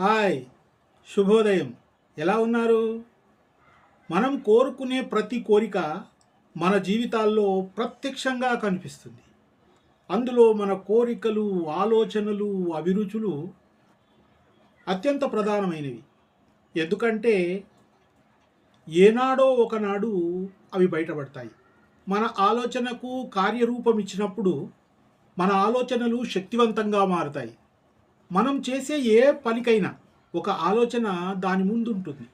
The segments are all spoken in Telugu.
హాయ్ శుభోదయం. ఎలా ఉన్నారు? మనం కోరుకునే ప్రతి కోరిక మన జీవితాల్లో ప్రత్యక్షంగా కనిపిస్తుంది. అందులో మన కోరికలు ఆలోచనలు అభిరుచులు అత్యంత ప్రధానమైనవి. ఎందుకంటే ఏనాడో ఒకనాడు అవి బయటపడతాయి. మన ఆలోచనకు కార్యరూపం ఇచ్చినప్పుడు మన ఆలోచనలు శక్తివంతంగా మారుతాయి. మనం చేసే ఏ పనికైనా ఒక ఆలోచన దాని ముందు ఉంటుంది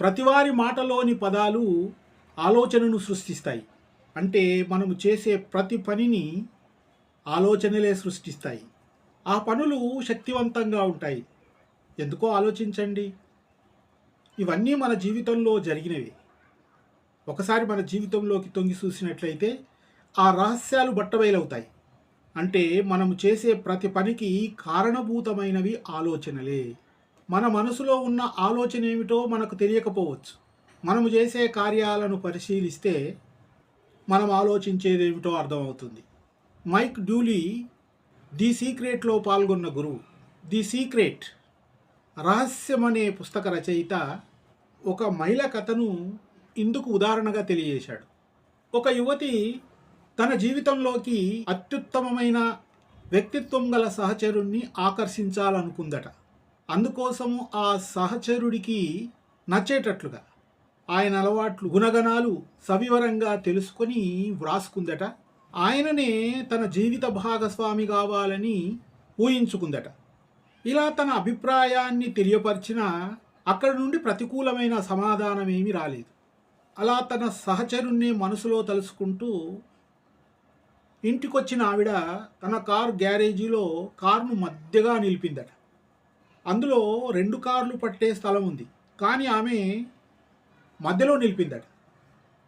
ప్రతివారి మాటలోని పదాలు ఆలోచనను సృష్టిస్తాయి. అంటే మనము చేసే ప్రతి పనిని ఆలోచనలే సృష్టిస్తాయి. ఆ పనులు శక్తివంతంగా ఉంటాయి. ఎందుకో ఆలోచించండి. ఇవన్నీ మన జీవితంలో జరిగినవి. ఒకసారి మన జీవితంలోకి తొంగి చూసినట్లయితే ఆ రహస్యాలు బట్టబయలవుతాయి. అంటే మనము చేసే ప్రతి పనికి కారణభూతమైనవి ఆలోచనలే. మన మనసులో ఉన్న ఆలోచన ఏమిటో మనకు తెలియకపోవచ్చు. మనము చేసే కార్యాలను పరిశీలిస్తే మనం ఆలోచించేదేమిటో అర్థమవుతుంది. మైక్ డ్యూలీ ది సీక్రెట్లో పాల్గొన్న గురువు ది సీక్రెట్ రహస్యం అనే పుస్తక రచయిత ఒక మహిళ కథను ఇందుకు ఉదాహరణగా తెలియజేశాడు. ఒక యువతి తన జీవితంలోకి అత్యుత్తమమైన వ్యక్తిత్వం గల సహచరుణ్ణి ఆకర్షించాలనుకుందట. అందుకోసము ఆ సహచరుడికి నచ్చేటట్లుగా ఆయన అలవాట్లు గుణగణాలు సవివరంగా తెలుసుకొని వ్రాసుకుందట. ఆయననే తన జీవిత భాగస్వామి కావాలని ఊహించుకుందట. ఇలా తన అభిప్రాయాన్ని తెలియపరిచిన అక్కడి నుండి ప్రతికూలమైన సమాధానం ఏమీ రాలేదు. అలా తన సహచరుణ్ణి మనసులో తలుసుకుంటూ ఇంటికొచ్చిన ఆవిడ తన కారు గ్యారేజీలో కారును మధ్యగా నిలిపిందట. అందులో రెండు కార్లు పట్టే స్థలం ఉంది. కానీ ఆమె మధ్యలో నిలిపిందట.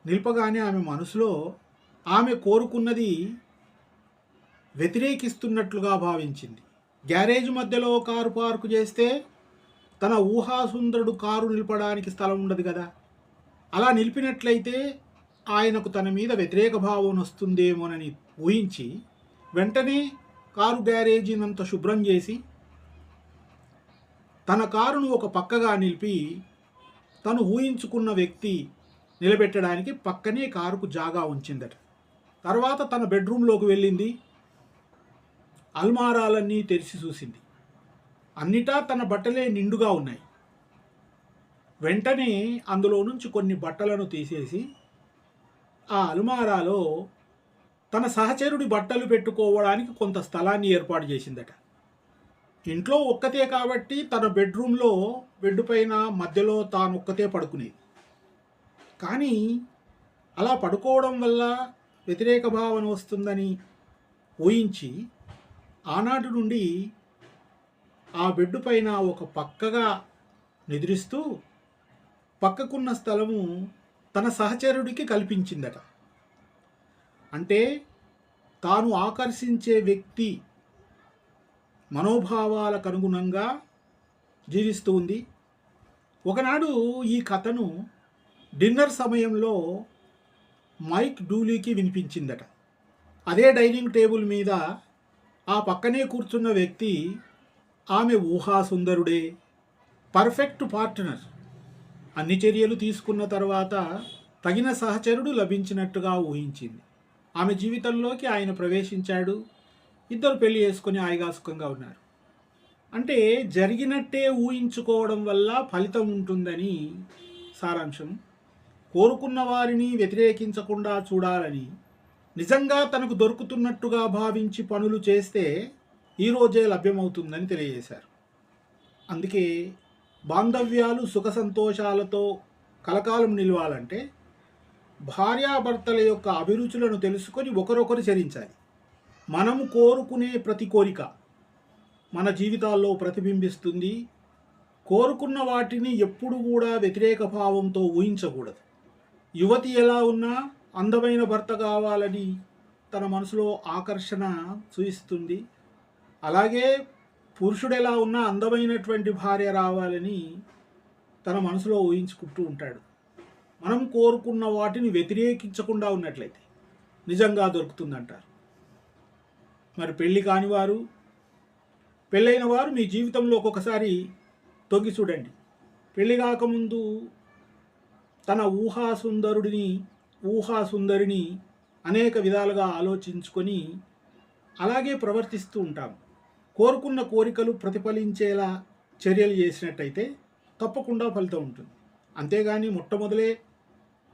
నిలపగానే ఆమె మనసులో ఆమె కోరుకున్నది వ్యతిరేకిస్తున్నట్లుగా భావించింది. గ్యారేజ్ మధ్యలో కారు పార్కు చేస్తే తన ఊహాసుందరుడు కారు నిలపడానికి స్థలం ఉండదు కదా. అలా నిలిపినట్లయితే ఆయనకు తన మీద వ్యతిరేక భావం వస్తుందేమోనని ఊహించి వెంటనే కారు గ్యారేజీనంత శుభ్రం చేసి తన కారును ఒక పక్కగా నిలిపి తను ఊహించుకున్న వ్యక్తి నిలబెట్టడానికి పక్కనే కారుకు జాగా ఉంచిందట. తర్వాత తన బెడ్రూమ్లోకి వెళ్ళింది. అల్మారాలన్నీ తెరిచి చూసింది. అన్నిటా తన బట్టలే నిండుగా ఉన్నాయి. వెంటనే అందులో నుంచి కొన్ని బట్టలను తీసేసి ఆ అల్మారాలో తన సహచరుడి బట్టలు పెట్టుకోవడానికి కొంత స్థలాన్ని ఏర్పాటు చేసిందట. ఇంట్లో ఒక్కతే కాబట్టి తన బెడ్రూమ్లో బెడ్ పైన మధ్యలో తాను ఒక్కతే పడుకునేది. కానీ అలా పడుకోవడం వల్ల వ్యతిరేక భావన వస్తుందని ఊహించి ఆనాటి నుండి ఆ బెడ్ పైన ఒక పక్కగా నిద్రిస్తూ పక్కకున్న స్థలము తన సహచరుడికి కల్పించిందట. అంటే తాను ఆకర్షించే వ్యక్తి మనోభావాలకు అనుగుణంగా జీవిస్తూ ఉంది. ఒకనాడు ఈ కథను డిన్నర్ సమయంలో మైక్ డూలీకి వినిపించిందట. అదే డైనింగ్ టేబుల్ మీద ఆ పక్కనే కూర్చున్న వ్యక్తి ఆమె ఊహాసుందరుడే పర్ఫెక్ట్ పార్ట్నర్. అన్ని చర్యలు తీసుకున్న తర్వాత తగిన సహచరుడు లభించినట్టుగా ఊహించింది. ఆమె జీవితంలోకి ఆయన ప్రవేశించాడు. ఇద్దరు పెళ్ళి చేసుకొని హాయిగా సుఖంగా ఉన్నారు. అంటే జరిగినట్టే ఊహించుకోవడం వల్ల ఫలితం ఉంటుందని సారాంశం. కోరుకున్న వారిని వ్యతిరేకించకుండా చూడాలని నిజంగా తనకు దొరుకుతున్నట్టుగా భావించి పనులు చేస్తే ఈరోజే లభ్యమవుతుందని తెలియజేశారు. అందుకే బాంధవ్యాలు సుఖ సంతోషాలతో కలకాలం నిలవాలంటే భార్యాభర్తల యొక్క అభిరుచులను తెలుసుకొని ఒకరొకరు చరించాలి. మనము కోరుకునే ప్రతి కోరిక మన జీవితాల్లో ప్రతిబింబిస్తుంది. కోరుకున్న వాటిని ఎప్పుడు కూడా వ్యతిరేక భావంతో ఊహించకూడదు. యువతి ఎలా ఉన్నా అందమైన భర్త కావాలని తన మనసులో ఆకర్షణ చూయిస్తుంది అలాగే పురుషుడు ఎలా ఉన్నా అందమైనటువంటి భార్య రావాలని తన మనసులో ఊహించుకుంటూ ఉంటాడు. మనం కోరుకున్న వాటిని వ్యతిరేకించకుండా ఉన్నట్లయితే నిజంగా దొరుకుతుందంటారు. మరి పెళ్ళి కానివారు పెళ్ళైన వారు మీ జీవితంలో ఒక్కొక్కసారి తొంగి చూడండి. పెళ్ళి కాకముందు తన ఊహాసుందరుడిని ఊహాసుందరిని అనేక విధాలుగా ఆలోచించుకొని అలాగే ప్రవర్తిస్తూ ఉంటాం కోరుకున్న కోరికలు ప్రతిఫలించేలా చర్యలు చేసినట్టయితే తప్పకుండా ఫలితం ఉంటుంది. అంతేగాని మొట్టమొదలే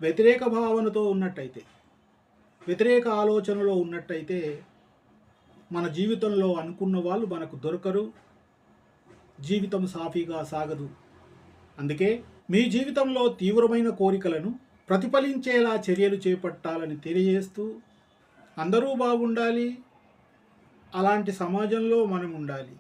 వ్యతిరేక భావనతో ఉన్నట్టయితే వ్యతిరేక ఆలోచనలో ఉన్నట్టయితే మన జీవితంలో అనుకున్న వాళ్ళు మనకు దొరకరు జీవితం సాఫీగా సాగదు. అందుకే మీ జీవితంలో తీవ్రమైన కోరికలను ప్రతిఫలించేలా చర్యలు చేపట్టాలని తెలియజేస్తూ అందరూ బాగుండాలి అలాంటి సమాజంలో మనం ఉండాలి.